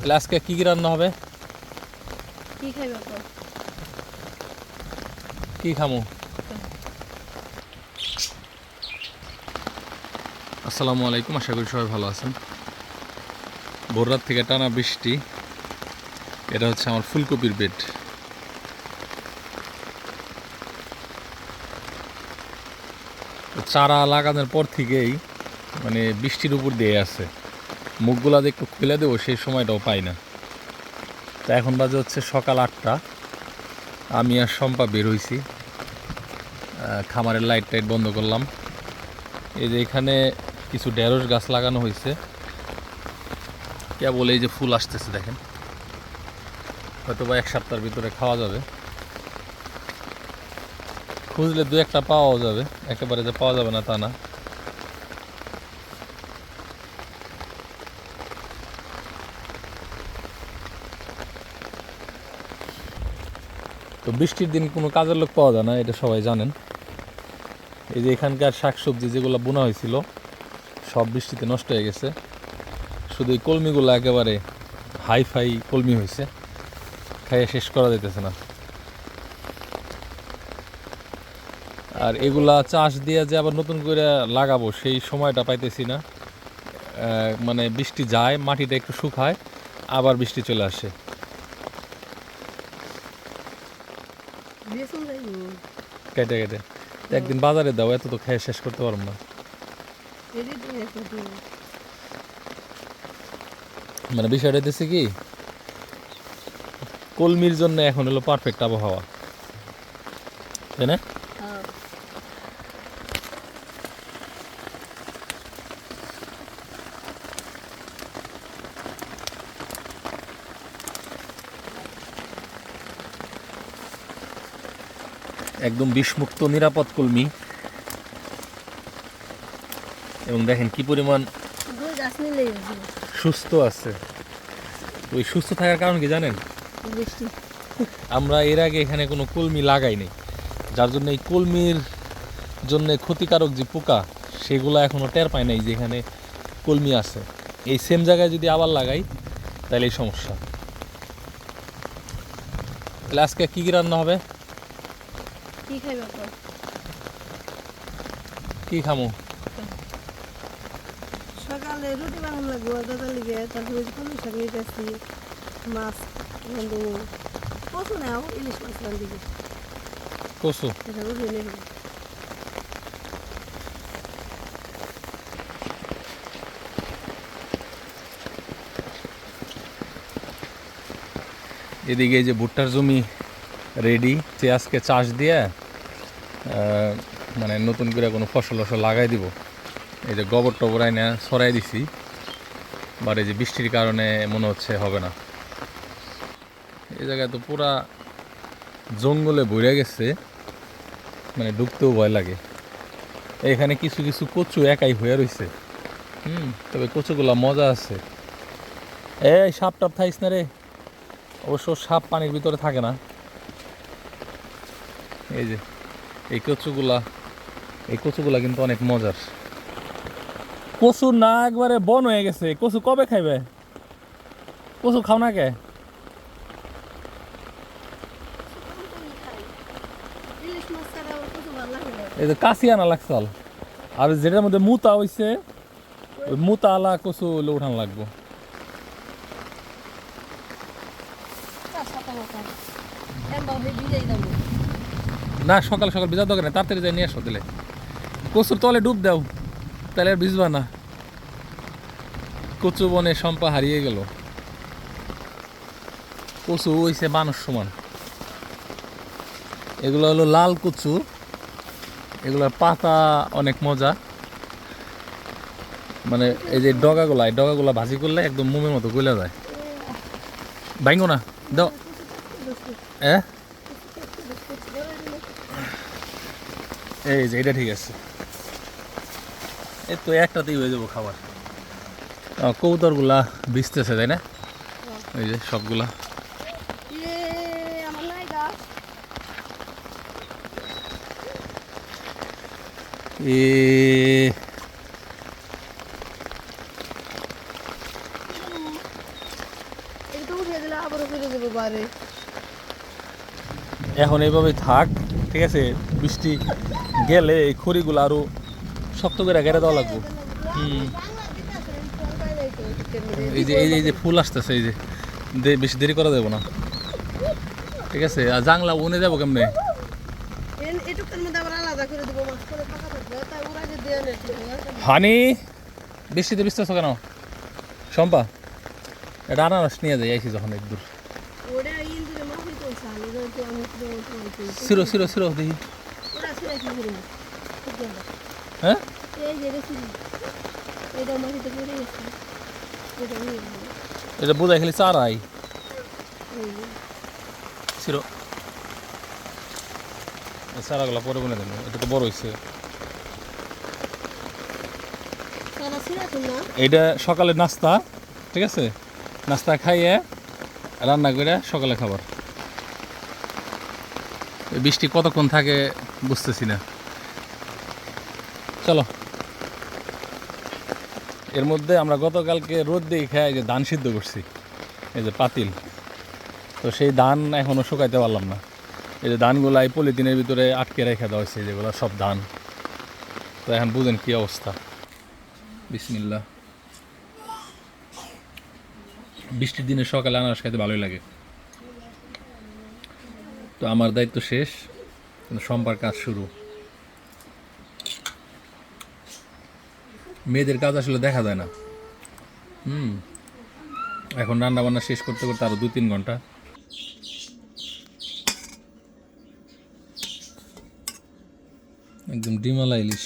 তাহলে আজকে কি কি রান্না হবে? কি খাইবে কি খামু? আসসালামু আলাইকুম আশা করি সবাই ভালো আছেন। ভোর রাত থেকে টানা বৃষ্টি। এটা হচ্ছে আমার ফুলকপির বেড। চারা লাগানোর পর থেকেই মানে বৃষ্টির উপর দিয়ে আছে। মুখগুলা যে একটু খুলে দেবো সেই সময়টাও পাই না। তা এখন বাজে হচ্ছে সকাল আটটা। আমি আর শম্পা বের আহ, খামারের লাইট টাইট বন্ধ করলাম। এই যে এখানে কিছু ঢেঁড়স গাছ লাগানো হয়েছে কেবল এই যে ফুল আসতেছে দেখেন। হয়তো বা এক সপ্তাহের ভিতরে খাওয়া যাবে। খুঁজলে দু একটা পাওয়াও যাবে। একেবারে যে পাওয়া যাবে না তা না। তো বৃষ্টির দিন কোনো কাজের লোক পাওয়া যায় না, এটা সবাই জানেন। এই যে এখানকার শাকসবজি যেগুলো বোনা হয়েছিল, সব বৃষ্টিতে নষ্ট হয়ে গেছে। শুধু এই কলমিগুলো একেবারে হাই ফাই কলমি হয়েছে, খাইয়ে শেষ করা যেতেছে না। আর এগুলা চাষ দিয়ে যে আবার নতুন করে লাগাবো, সেই সময়টা পাইতেছি না। মানে বৃষ্টি যায়, মাটিটা একটু শুকায়, আবার বৃষ্টি চলে আসে। কেটে কেটে। একদিন বাজারে দাও এত তো খেয়ে শেষ করতে পারব না। মানে বিষয়টা হইতেছে কি কলমির জন্য এখন হলো পারফেক্ট আবহাওয়া। তাই না হ্যাঁ একদম বিষমুক্ত নিরাপদ কলমি। এবং দেখেন কি পরিমাণ সুস্থ আছে। ওই সুস্থ থাকার কারণ কি জানেন? আমরা এর আগে এখানে কোনো কলমি লাগাই নাই। যার জন্য এই কলমির জন্য ক্ষতিকারক যে পোকা সেগুলো এখনও টের পায় নাই যে এখানে কলমি আছে। এই সেম জায়গায় যদি আবার লাগাই তাহলে এই সমস্যা। তাহলে আজকে কি কি রান্না হবে? কি খাইবে কি খামো? সকালে রুটি বানানো লাগবো দাদা লিগে তারপরে কলমি শাক নিতেছি মাছ রান্ধবো কচু নাও ইলিশ মাছ রান্ধিবে কচু? এটা রুটি নেব এদিকে যে ভুট্টার জমি রেডি আজকে চাষ দিয়ে মানে নতুন করে কোনো ফসল ফসল লাগাই দিব। এই যে গোবর টবর আইনা সরাই দিছি বাট এই যে বৃষ্টির কারণে মনে হচ্ছে হবে না। এই জায়গায় তো পুরা জঙ্গলে ভরে গেছে মানে ঢুকতেও ভয় লাগে। এখানে কিছু কিছু কচু একাই হয়ে রইছে। হুম, তবে কচুগুলা মজা আছে। এই সাপ টাপ থাইস না রে। অবশ্য সাপ পানির ভিতরে থাকে না। এই যে এই কচুগুলা এই কচুগুলা কিন্তু অনেক মজার। কচু না একবারে বন হয়ে গেছে। কচু কবে খাইবে? কচু খাও না কে? এই যে কাশি আনা লাগছাল আর যেটার মধ্যে মুতা হইছে ওই মুতা আলা কচু হইলে উঠান লাগবো। না, সকাল সকাল ভিজা দরকার নেই, তাড়াতাড়ি যাই, নিয়ে আসো দিলে কচুর তলে ডুব দাও, তাহলে আর ভিজবা না। কচু বনে সম্পা হারিয়ে গেল। কচু হইছে মানুষ সমান। এগুলো হলো লাল কচু। এগুলোর পাতা অনেক মজা। মানে এই যে ডগাগুলা, এই ডগাগুলা ভাজি করলে একদম মোমের মতো গলে যায়। ভাইঙ্গো না, দাও। এ? এই যে, এটা ঠিক আছে। এই তো একটাতেই হয়ে যাব খাবার। কবুতরগুলা ভিজতেছে, তাই না? এই যে সবগুলা। এ তো উঠে দিলে আবারও ফিরে যাব বারে। এখন এইভাবে থাক ঠিক আছে? বৃষ্টি গেলে এই খড়িগুলো আরও শক্ত করে গেড়ে দেওয়া লাগবে। এই যে এই যে এই যে ফুল আসতেছে এই যে দে- বেশি দেরি করা যাব না। ঠিক আছে? আর জাংলা উনে যাব কেমনে? হানি বৃষ্টিতে বৃষ্টি কেন? শম্পা এটা আনারস নিয়ে যাই আইসি যখন এক দূর ওরা ইন্দুরে মাফি করছে আমি তো আমি তো সিরো সিরো সিরো দেখি হ্যাঁ এটা এটা এটা বোঝাই খালি চারাই। সিরো চারাগুলো পরে বলে দেবো এটা তো বড় হয়েছে এইটা সকালে নাস্তা ঠিক আছে নাস্তা খাইয়ে রান্না করে সকালে খাবার বৃষ্টি কতক্ষণ থাকে বুঝতেছি না। চলো। এর মধ্যে আমরা গতকালকে রোদ দিয়ে খাই যে ধান সিদ্ধ করছি, এই যে পাতিল। তো সেই ধান এখনও শুকাইতে পারলাম না। এই যে ধানগুলো এই পলিথিনের ভিতরে আটকে রেখে দেওয়া হয়েছে যেগুলো সব ধান। তো এখন বুঝেন কী অবস্থা। বিসমিল্লাহ। বৃষ্টির দিনে সকালে আনারস খাইতে ভালোই লাগে। তো আমার দায়িত্ব শেষ সোমবার কাজ শুরু। মেয়েদের কাজ আসলে দেখা যায় না। হুম, এখন রান্না বান্না শেষ করতে করতে আরও দু তিন ঘণ্টা। একদম ডিমালা ইলিশ।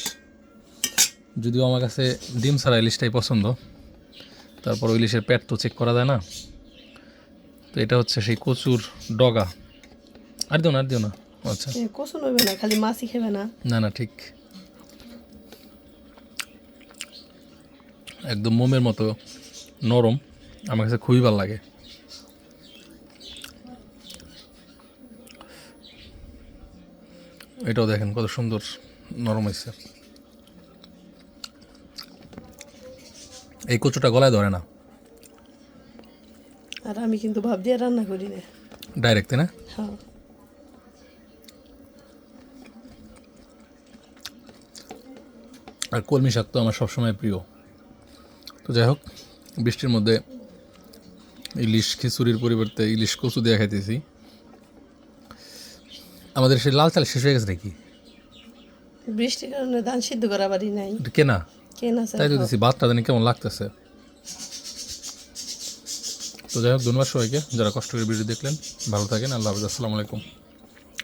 যদিও আমার কাছে ডিম ছাড়া ইলিশটাই পছন্দ, তারপর ইলিশের পেট তো চেক করা যায় না। তো এটা হচ্ছে সেই কচুর ডগা। আর দিও না আর দিও না। আচ্ছা। কচু নইবে না খালি মাছই খাবে না। না না ঠিক। একদম মোমের মতো নরম। আমার কাছে খুবই ভালো লাগে। এটাও দেখেন কত সুন্দর নরম হয়েছে এই কচুটা গলায় ধরে না? আর আমি কিন্তু ভাব দিয়ে রান্না করি না। ডাইরেক্ট না? হ্যাঁ। আর কলমি শাক তো আমার সবসময় প্রিয়। তো যাই হোক বৃষ্টির মধ্যে ইলিশ খিচুড়ির পরিবর্তে ইলিশ কচু দিয়ে খাইতেছি। আমাদের সেই লাল চাল শেষ হয়ে গেছে নাকি? বৃষ্টির কারণে ধান সিদ্ধ করা বাড়ি নাই। এটা কেনা? তাই তো দিছি ভাতটা জানি কেমন লাগতেছে। তো যাই হোক ধন্যবাদ সবাইকে যারা কষ্ট করে ভিডিও দেখলেন ভালো থাকেন আল্লাহ হাফিজ আসসালামু আলাইকুম।